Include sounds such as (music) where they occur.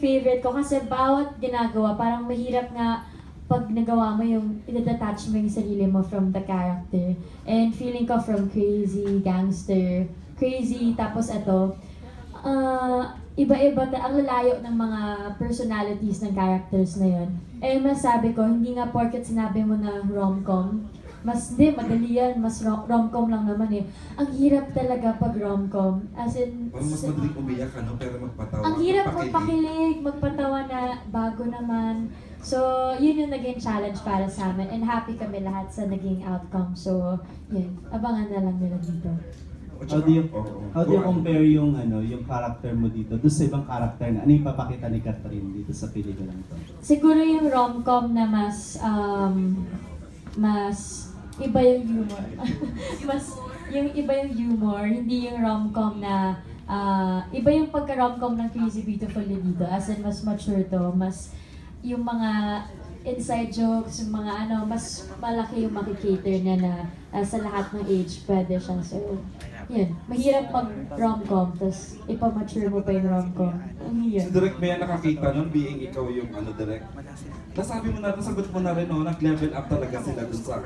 favorite ko kasi bawat ginagawa, parang mahirap nga pag nagawa mo yung i-detach mo yung sarili mo from the character. And feeling ko from crazy, gangster, crazy, tapos ito, ah, iba-iba, ta- ang lalayo ng mga personalities ng characters na yun. Eh, masabi ko, hindi nga porket sinabi mo na rom-com, mas hindi, madali yan, mas rom- rom-com lang naman eh. Ang hirap talaga pag rom-com. As in, Parang mas madaling umiyak, ano, pero magpatawa. ang hirap magpakilig. magpakilig, magpatawa na bago naman. So, yun yung naging challenge para sa amin. And happy kami lahat sa naging outcome. So, yun. Abangan na lang nila dito. O, How do you, oo, how do you go on. compare yung ano, yung character mo dito doon sa ibang character na ano yung papakita ni Catherine dito sa pelikulang to? Siguro yung rom-com na mas, um, mas iba yung humor. (laughs) mas, yung iba yung humor, hindi yung rom-com na, ah, iba yung pagka-rom-com ng Crazy Beautiful dito. As in, mas mature to, mas yung mga inside jokes, yung mga ano, mas malaki yung makikater niya na ah, sa lahat ng age pwede siya. So, yun. Mahirap mag rom-com, tapos ipamature mo pa yung rom-com. Ang Si hirap. Direk Bea nakakita nun, being ikaw yung ano, Direk. Nasabi mo na, nasagot mo na rin, no, nag-level up talaga sila dun sa